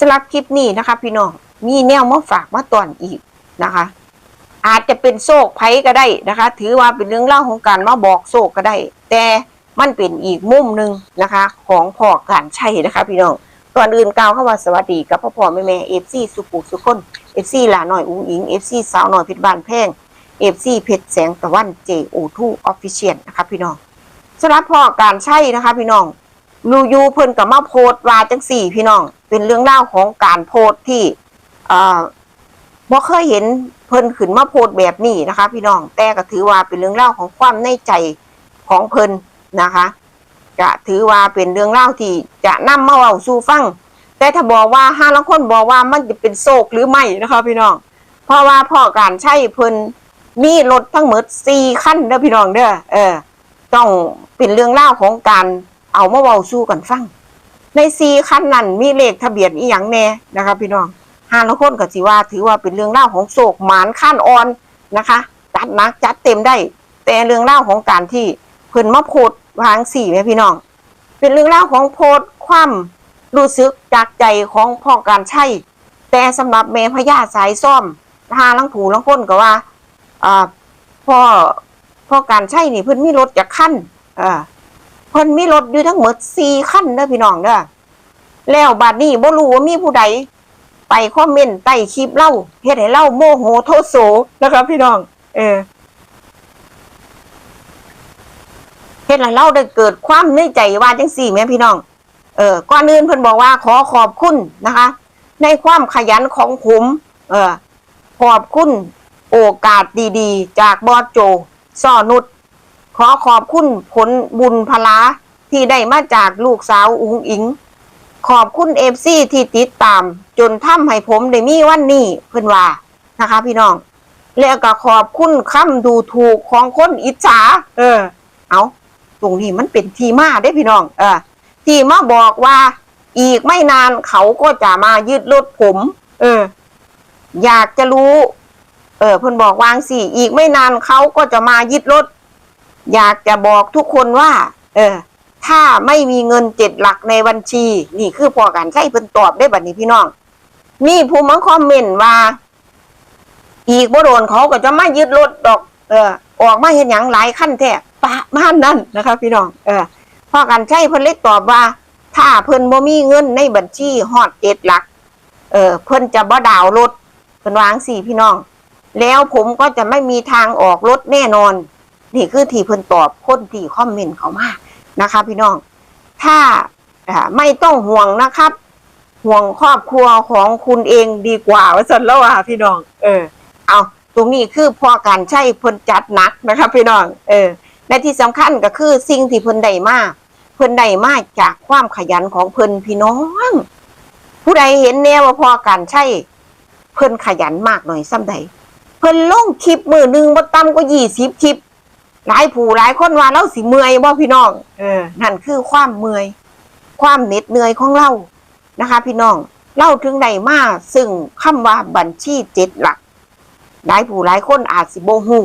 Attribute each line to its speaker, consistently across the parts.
Speaker 1: สำหรับคลิปนี้นะคะ พี่น้องมีแนวมาฝากมาตอนอีกนะคะ อาจจะเป็นโศกภัยก็ได้นะคะ ถือว่าเป็นเรื่องเล่าของการมาบอกโศกก็ได้ แต่มันเป็นอีกมุมหนึ่งนะคะ ของพ่อการใช่นะคะ พี่น้องก่อนอื่นกล่าวเข้ามาสวัสดีกับพ่อพ่อแม่แม่เอฟซีสุปุสุคนเอฟซีหลาหน่อยอุ้งอิงเอฟซีสาวหน่อยเพชรบานแพงเอฟซีเพชรแสงตะวันเจโอทูออฟฟิเชียลนะคะ พี่น้องสำหรับพ่อการใช่นะคะ พี่น้องยูยูเพิ่นกับมาโพสต์ว่าจังสี่ พี่น้อง เป็นเรื่องเล่าวของการโพสที่เอ่อบ่เคยเห็นเพิ่นขึ้นมาโพสแบบนี้นะคะ พี่น้องแต่ก็ถือว่าเป็นเรื่องเล่าวของความในใจของเพิ่นนะคะก็ถือว่าเป็นเรื่องเล่าวที่จะนำมาเว้าสู่ฟังแต่ถ้าบอกว่าห้าลังคนบอกว่ามันจะเป็นโศกหรือไม่นะคะ พี่น้อง เพราะว่าพ่อการใช้เพิ่นมีรถทั้งหมดสี่คันเด้อพี่น้องเด้อเออ ต้องเป็นเรื่องเล่าของการเอามาเว้าสู้กันฟัง ในสี่คันนั้นมีเลขทะเบียนอีหยังแน่นะคะ พี่น้องห้าละคนก็สิว่าถือว่าเป็นเรื่องเล่าของโศกหมานขั้นอ่อนนะคะ จัดนักจัดเต็มได้ แต่เรื่องเล่าของการที่เพิ่นมาโพดวางสี่แม่พี่น้อง เป็นเรื่องเล่าของโพดความรู้สึกจากใจของพ่อการใช่ แต่สำหรับแม่พญาสายซ่อมหาลังถูลังคนก็ว่าอ่าพ่อพ่อการใช่นี่เพิ่นมีรถจากขั้นอ่า เพิ่นมีรถอยู่ทั้งหมดสี่คันเด้อพี่น้องเด้อแล้วบัดนี้บ่รู้ว่ามีผู้ใดไปคอมเมนต์ใต้คลิปเล่าเฮ็ดให้เล่าโมโหโทษโสนะครับ พี่น้อง เออเฮ็ดให้เราได้เกิดความในใจว่าจังสี่แม่พี่น้อง เออก่อนอื่นเพิ่นบอกว่าขอขอบคุณนะคะ ในความขยันของผมเออขอบคุณโอกาสดีๆ จากบอสโจซอนุช ขอขอบคุณผลบุญพลาที่ได้มาจากลูกสาวอุ้งอิง ขอบคุณเอฟซีที่ติดตาม จนทำให้ผมได้มีวันนี้เพื่อนว่านะคะ พี่น้อง แล้วก็ขอบคุณคำดูถูกของคนอิจฉาเออ เอาตรงนี้มันเป็นทีมาได้พี่น้อง เออ ที่มาบอกว่า อีกไม่นานเขาก็จะมายึดรถผม เออ อยากจะรู้ เออเพิ่นบอกวางสิอีกไม่นานเขาก็จะมายึดรถ อยากจะบอกทุกคนว่า เออ ถ้าไม่มีเงินเจ็ดหลักในบัญชี นี่คือพอการใช้เพิ่นตอบได้บัดนี้พี่น้อง มีผู้มาคอมเมนต์ว่า อีกบ่โดนเขาก็จะไมายึดรถดอก เออ ออกมาเห็นอย่างหลายขั้นแท้ปะบ้านนั่นนะคะ พี่น้อง เออพอการใช้เพิ่นเลยตอบว่า ถ้าเพิ่นบ่มีเงินในบัญชีฮอดเจ็ดหลัก เออ เพิ่นจะบ่ดาวรถเพิ่นวางสี่พี่น้อง แล้วผมก็จะไม่มีทางออกรถแน่นอน นี่คือที่เพิ่นตอบคนที่คอมเมนต์เขามานะคะ พี่น้อง ถ้าไม่ต้องห่วงนะครับ ห่วงครอบครัวของคุณเองดีกว่าว่าสันแล้วอะพี่น้อง เออ เอาตรงนี้คือพอการใช้เพิ่นจัดหนักนะคะพี่น้อง เออและที่สำคัญก็คือสิ่งที่เพิ่นได้มาเพิ่นได้มาจากความขยันของเพิ่นพี่น้อง ผู้ใดเห็นแน่ว่าพอการใช้เพิ่นขยันมากหน่อยซ้ำใดเพิ่นลงคลิปมือหนึ่งบ่ต่ำกว่ายี่สิบคลิป หลายผู้หลายคนว่าเราสิเมื่อยบ่พี่น้อง เออ นั่นคือความเมื่อย ความเหน็ดเหนื่อยของเรานะคะ พี่น้องเล่าถึงใดมาซึ่งคำว่าบัญชีเจ็ดหลัก หลายผู้หลายคนอาจสิโบหู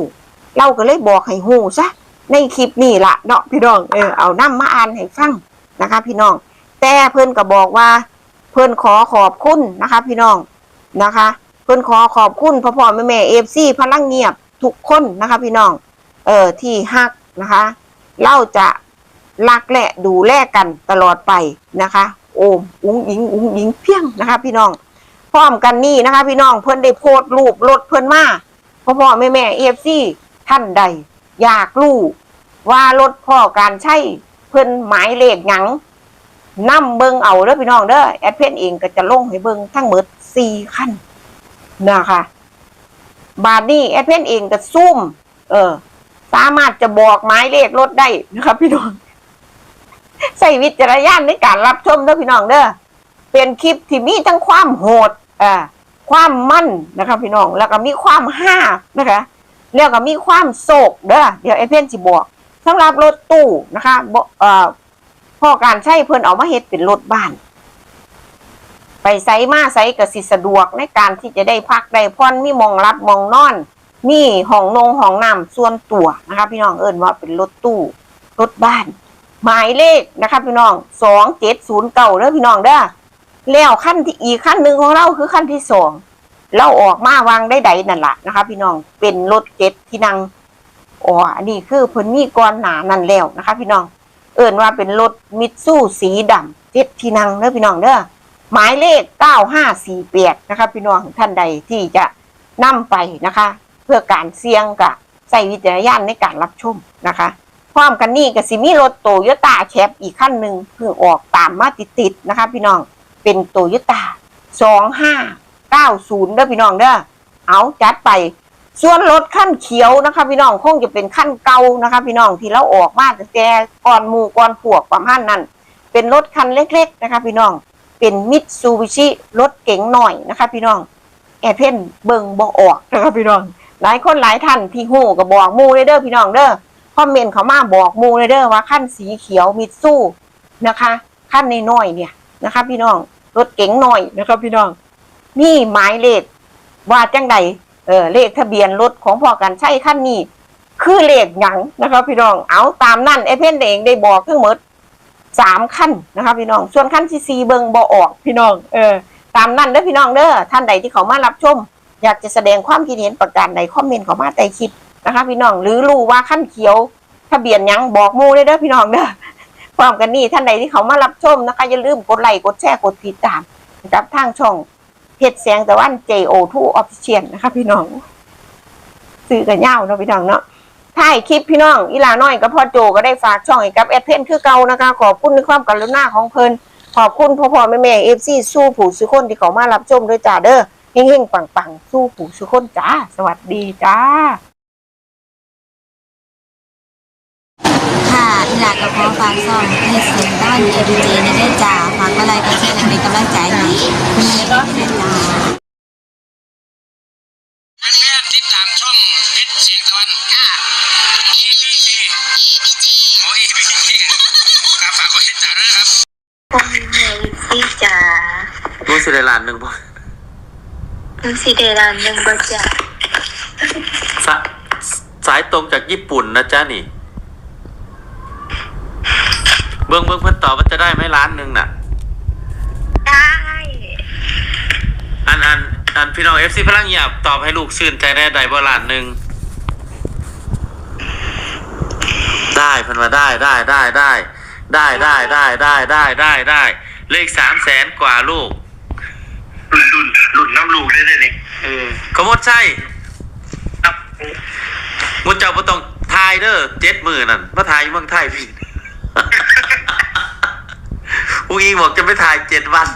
Speaker 1: เราก็เลยบอกให้หูซะในคลิปนี้ละเนาะพี่น้องเออเอานํมาอ่านให้ฟังนะคะ พี่น้อง แต่เพิ่นก็บอกว่า เพิ่นขอขอบคุณนะคะ พี่น้องนะคะ เพิ่นขอขอบคุณพ่อพ่อแม่แม่เอฟซีพลังเงียบทุกคนนะคะ พี่น้อง เออที่ฮักนะคะเราจะรักและดูแลกันตลอดไปนะคะ โอมอุ้งอิงอุ้งอิงเพียงนะคะ พี่น้องพร้อมกันนี่นะคะ พี่น้องเพิ่อนได้โพสต์รูปรถเพิ่อนมาพ่อพ่อแม่แม่เอฟซีท่านใด อยากรู้ว่ารถพ่อการใช้เพิ่อนหมายเลขหยังนํเบิงเอาเด้อพี่น้องเด้อแอดเพนเองก็จะลงให้เบิงทั้งหมดสี่คันนะคะ บาทนี้แอดเพนเองก็ซุ่มเออ สามารถจะบอกหมายเลขรถได้นะครับพี่น้องใส่วิจารณญาณในการรับชมเด้อพี่น้องเด้อเป็นคลิปที่มีทั้งความโหดอ่าความมั่นนะครับพี่น้องแล้วก็มีความห้านะคะแล้วก็มีความโศกเด้อเดี๋ยวไอเพนสิบอกสำหรับรถตู้นะคะบเอ่อพ่อการใช้เพิ่นเอามาเฮ็ดเป็นรถบ้าน ไปไสมาไสก็สิสะดวกในการที่จะได้พักได้พรมีมองรับมองนอน มีห้องนงห้องน้ำส่วนตัวนะคะ พี่น้องเอิ้นว่าเป็นรถตู้รถบ้าน หมายเลขนะคะพี่น้องสองเจ็ดศูนย์เก้าเด้อพี่น้องเด้อแล้วขั้นที่อีกขั้นหนึ่งของเราคือขั้นที่สองเราออกมาวางได้ใดนั่นแหละนะคะ พี่น้องเป็นรถเก็ตที่นั่งอ๋ออันนี้คือเพิ่นมีก่อนหนานั่นแล้วนะคะ พี่น้อง เอิ่นว่าเป็นรถมิตซูสีดำเจ็ดที่นั่งเด้อพี่น้องเด้อหมายเลขเก้าห้าสี่แปดนะคะ พี่น้องท่านใดที่จะนำไปนะคะ เพื่อการเสี่ยงกับใส่วิจารณญาณในการรับชมนะคะพร้อมกันนี่ก็สิมีรถโตโยต้าแคปอีกขั้นหนึ่งเพิ่งออกตามมาติดๆนะคะ พี่น้องเป็นโตโยต้าสองห้าเก้าศูนย์เด้อพี่น้องเด้อเอาจัดไป ส่วนรถขั้นเขียวนะคะ พี่น้องคงจะเป็นขั้นเก่านะคะ พี่น้องที่เราออกมาแต่ก่อนหมู่ก่อนพวกประมาณนั้น เป็นรถคันเล็ก ๆนะคะ พี่น้องเป็นมิตซูบิชิรถเก๋งหน่อยนะคะ พี่น้องแอเพนเบิงบอออกนะคะพี่น้อง หลายคนหลายท่านที่หูก็บอกมูเลยเด้อพี่น้องเด้อคอมเมนต์เขามาบอกมูเลยเด้อว่าขั้นสีเขียวมิตซูนะคะขั้นในน้อยเนี่ยนะคะ พี่น้องรถเก๋งหน่อยนะคะพี่น้องนี่หมายเลขว่าจังใดเออเลขทะเบียนรถของพ่อกันใช่ขั้นนี้ คือเลขหยังนะคะพี่น้องเอาตามนั่นไอเพนเองได้บอกทั้งหมดสามขั้นนะคะพี่น้อง ส่วนขั้นที่สี่เบิงบอออกพี่น้อง เออ ตามนั่นเด้อพี่น้องเด้อท่านใดที่เขามารับชม อยากจะแสดงความคิดเห็นประการใดคอมเมนต์เขามาใต้คลิปนะคะ พี่น้องหรือรู้ว่าขั้นเขียว ทะเบียนยังบอกมูได้เด้อพี่น้องเด้อพร้อมกันนี่ท่านใดที่เขามารับชมนะคะอย่าลืมกดไลค์กดแชร์กดติดตามกับทางช่องเพจเสียงตะวัน JO2 Official นะคะพี่น้องซื้อกันยาวเนาะพี่น้องเนาะถ่ายคลิปพี่น้องอีลาน้อยกับพ่อโจก็ได้ฝากช่องให้กับแอดเพนคือเก่านะคะ ขอบคุณในความกรุณาของเพลินขอบคุณพ่อพ่อแม่แม่เอฟซีสู้ผู้สุคนที่เขามารับชมด้วยจ้าเด้อ เฮงๆปังๆ สู้ผู้สุคนจ้า สวัสดีจ้า
Speaker 2: ค่ะอีหลากระเพาะฟางซองเพจเสียงต้านเอดีเจในได้จ่าฝากอะไรก็แช่ในกำลังใจให้คุณแม่ได้จ่า
Speaker 3: แม่ติดตามช่องเพชรเสียงตะวันค่ะ EBG EBG โอ้ย EBG ครับฝากกดติดตามด้วยนะครับ
Speaker 2: คุณแม่ซีจ่า
Speaker 4: รู้สิได้ล้านหนึ่งบ่
Speaker 2: คุณซีเดรานหนึ่งบจ่า
Speaker 4: สะสายตรงจากญี่ปุ่นนะจ๊ะนี่ เบิ้งเบิ้งเพิ่นตอบว่าจะได้ไหมล้านหนึ่งน่ะ
Speaker 2: ได้
Speaker 4: อันอันอันพี่น้องเอฟซีพลังหยาบตอบให้ลูกชื่นใจได้ได้บ่ล้านหนึ่งได้เพิ่นว่าได้ได้ได้ได้ได้ได้ได้ได้ได้ได้ได้เลขสามแสนกว่าลูก
Speaker 3: หลุนหลุนหลุนน้ำลูก ได้เลยนี่
Speaker 4: เออขโมดใช่
Speaker 3: ครับ
Speaker 4: มุดเจ้าบ่ต้องทายเด้อเจ็ดมือนั่นมาทายอยู่เมืองไทยพี่อุ้งอิงบอกจะไปถ่ายเจ็ดวัน